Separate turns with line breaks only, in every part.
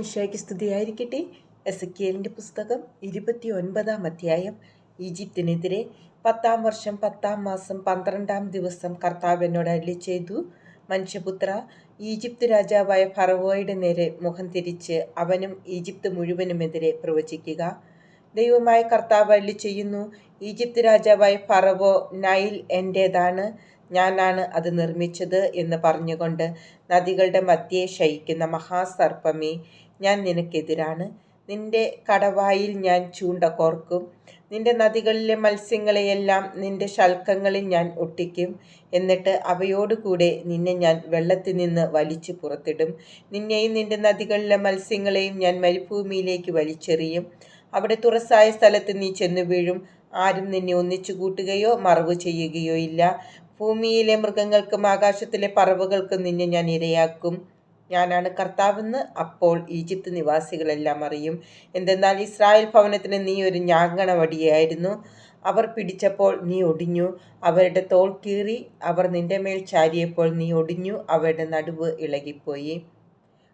മിശായ്ക്ക് സ്തുതിയായിരിക്കട്ടെ. എസക്കിയലിന്റെ പുസ്തകം ഇരുപത്തി ഒൻപതാം അധ്യായം. ഈജിപ്തിനെതിരെ പത്താം വർഷം പത്താം മാസം പന്ത്രണ്ടാം ദിവസം കർത്താവ് എന്നോട് അല്ലി ചെയ്തു. മനുഷ്യപുത്ര ഈജിപ്ത് രാജാവായ ഫറവോയുടെ നേരെ മുഖം തിരിച്ച് അവനും ഈജിപ്ത് മുഴുവനുമെതിരെ പ്രവചിക്കുക. ദൈവമായ കർത്താവ് അല്ലി ചെയ്യുന്നു ഈജിപ്ത് രാജാവായ ഫറവോ നൈൽ എന്റേതാണ് ഞാനാണ് അത് നിർമ്മിച്ചത് എന്ന് പറഞ്ഞുകൊണ്ട് നദികളുടെ മധ്യേ ശയിക്കുന്ന മഹാസർപ്പമേ ഞാൻ നിനക്കെതിരാണ്. നിന്റെ കടവായിൽ ഞാൻ ചൂണ്ട കോർക്കും. നിന്റെ നദികളിലെ മത്സ്യങ്ങളെയെല്ലാം നിന്റെ ശൽക്കങ്ങളിൽ ഞാൻ ഒട്ടിക്കും. എന്നിട്ട് അവയോടുകൂടെ നിന്നെ ഞാൻ വെള്ളത്തിൽ നിന്ന് വലിച്ചു പുറത്തിടും. നിന്നെയും നിന്റെ നദികളിലെ മത്സ്യങ്ങളെയും ഞാൻ മരുഭൂമിയിലേക്ക് വലിച്ചെറിയും. അവിടെ തുറസായ സ്ഥലത്ത് നീ ചെന്നു വീഴും. ആരും നിന്നെ ഒന്നിച്ചു കൂട്ടുകയോ മറവ് ചെയ്യുകയോ ഇല്ല. ഭൂമിയിലെ മൃഗങ്ങൾക്കും ആകാശത്തിലെ പറവുകൾക്കും നിന്നെ ഞാൻ ഇരയാക്കും. ഞാനാണ് കർത്താവെന്ന് അപ്പോൾ ഈജിപ്ത് നിവാസികളെല്ലാം അറിയും. എന്തെന്നാൽ ഇസ്രായേൽ ഭവനത്തിന് നീ ഒരു ഞാങ്ങണവടിയായിരുന്നു. അവർ പിടിച്ചപ്പോൾ നീ ഒടിഞ്ഞു. അവരുടെ തോൾ കീറി അവർ നിന്റെ മേൽ ചാരിയപ്പോൾ നീ ഒടിഞ്ഞു. അവരുടെ നടുവ് ഇളകിപ്പോയി.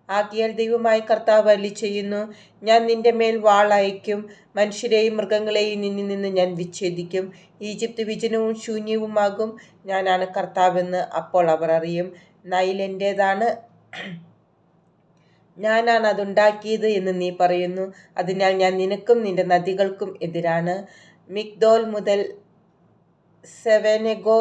ആകിയാൽ ദൈവമായ കർത്താവ് അല്ലി ചെയ്യുന്നു ഞാൻ നിന്റെ മേൽ വാളയക്കും മനുഷ്യരെയും മൃഗങ്ങളെയും നിന്നിൽ നിന്ന് ഞാൻ വിച്ഛേദിക്കും. ഈജിപ്ത് വിജനവും ശൂന്യവുമാകും. ഞാനാണ് കർത്താവെന്ന് അപ്പോൾ അവർ അറിയും. നൈൽ ഞാനാണ് അതുണ്ടാക്കിയത് എന്ന് നീ പറയുന്നു. അതിനാൽ ഞാൻ നിനക്കും നിന്റെ നദികൾക്കും എതിരാണ്. മിക്ദോൽ മുതൽ സെവനെഗോ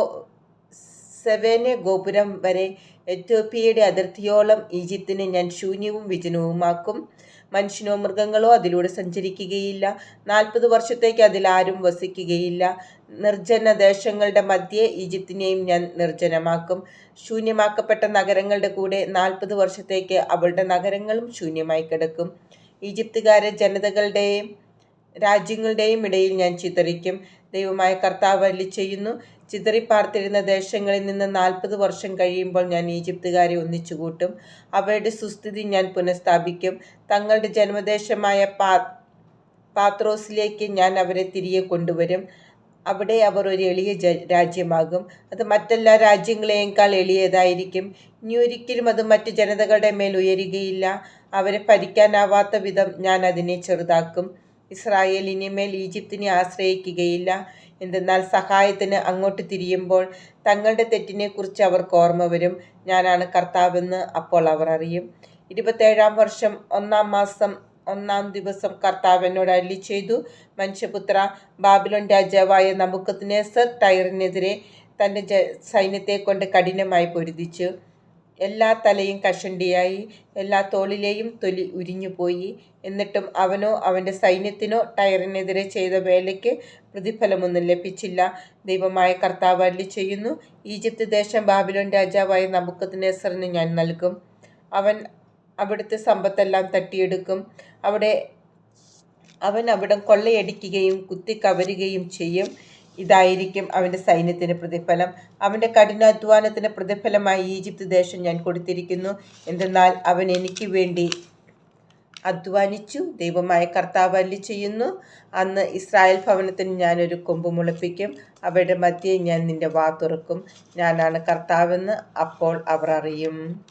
സെവനെ ഗോപുരം വരെ എത്യോപ്യയുടെ അതിർത്തിയോളം ഈജിപ്തിനെ ഞാൻ ശൂന്യവും വിജനവുമാക്കും. മനുഷ്യനോ മൃഗങ്ങളോ അതിലൂടെ സഞ്ചരിക്കുകയില്ല. നാൽപ്പത് വർഷത്തേക്ക് ആരും വസിക്കുകയില്ല. നിർജന ദേശങ്ങളുടെ മധ്യേ ഈജിപ്തിനെയും ഞാൻ നിർജനമാക്കും. ശൂന്യമാക്കപ്പെട്ട നഗരങ്ങളുടെ കൂടെ നാൽപ്പത് വർഷത്തേക്ക് അവളുടെ നഗരങ്ങളും ശൂന്യമായി കിടക്കും. ഈജിപ്തുകാരെ ജനതകളുടെയും രാജ്യങ്ങളുടെയും ഇടയിൽ ഞാൻ ചിതറിക്കും. ദൈവമായ കർത്താവ് അല്ലി ചെയ്യുന്നു ചിതറിപ്പാർത്തിരുന്ന ദേശങ്ങളിൽ നിന്ന് നാൽപ്പത് വർഷം കഴിയുമ്പോൾ ഞാൻ ഈജിപ്തുകാരെ ഒന്നിച്ചുകൂട്ടും. അവരുടെ സുസ്ഥിതി ഞാൻ പുനഃസ്ഥാപിക്കും. തങ്ങളുടെ ജന്മദേശമായ പാ പാത്രോസിലേക്ക് ഞാൻ അവരെ തിരികെ കൊണ്ടുവരും. അവിടെ അവർ ഒരു എളിയ രാജ്യമാകും. അത് മറ്റെല്ലാ രാജ്യങ്ങളെയേക്കാൾ എളിയതായിരിക്കും. ഇനി ഒരിക്കലും അത് മറ്റ് ജനതകളുടെ മേൽ ഉയരുകയില്ല. അവരെ ഭരിക്കാനാവാത്ത വിധം ഞാൻ അതിനെ ചെറുതാക്കും. ഇസ്രായേൽ മേൽ ഈജിപ്തിനെ ആശ്രയിക്കുകയില്ല. എന്തെന്നാൽ സഹായത്തിന് അങ്ങോട്ട് തിരിയുമ്പോൾ തങ്ങളുടെ തെറ്റിനെക്കുറിച്ച് അവർക്ക് ഓർമ്മ വരും. ഞാനാണ് കർത്താവെന്ന് അപ്പോൾ അവർ അറിയും. ഇരുപത്തേഴാം വർഷം ഒന്നാം മാസം ഒന്നാം ദിവസം കർത്താവ് എന്നോട് അല്ലി ചെയ്തു മനുഷ്യപുത്ര ബാബിലോൺ രാജാവായ നമുക്കത്തിനെ സർ ടയറിനെതിരെ തന്റെ സൈന്യത്തെ കൊണ്ട് കഠിനമായി പൊരുതിച്ചു. എല്ലാ തലയും കഷണ്ടിയായി എല്ലാ തോളിലെയും തൊലി ഉരിഞ്ഞുപോയി. എന്നിട്ടും അവനോ അവന്റെ സൈന്യത്തിനോ ടയറിനെതിരെ ചെയ്ത വേലയ്ക്ക് പ്രതിഫലമൊന്നും ലഭിച്ചില്ല. ദൈവമായ കർത്താവ് അല്ലി ചെയ്യുന്നു ഈജിപ്ത് ദേശം ബാബിലോൺ രാജാവായ നമുക്കത്തിനേസറിന് ഞാൻ നൽകും. അവൻ അവിടുത്തെ സമ്പത്തെല്ലാം തട്ടിയെടുക്കും. അവിടെ അവൻ അവിടം കൊള്ളയടിക്കുകയും കുത്തിക്കവരുകയും ചെയ്യും. ഇതായിരിക്കും അവന്റെ സൈന്യത്തിന് പ്രതിഫലം. അവന്റെ കഠിനാധ്വാനത്തിന് പ്രതിഫലമായി ഈജിപ്ത് ദേശം ഞാൻ കൊടുത്തിരിക്കുന്നു. എന്തെന്നാൽ അവൻ എനിക്ക് വേണ്ടി അധ്വാനിച്ചു. ദൈവമായ കർത്താവ് അല്ലി ചെയ്യുന്നു. അന്ന് ഇസ്രായേൽ ഭവനത്തിന് ഞാനൊരു കൊമ്പ് മുളപ്പിക്കും. അവരുടെ മധ്യേ ഞാൻ നിന്റെ വാ തുറക്കും. ഞാനാണ് കർത്താവെന്ന് അപ്പോൾ അവർ അറിയും.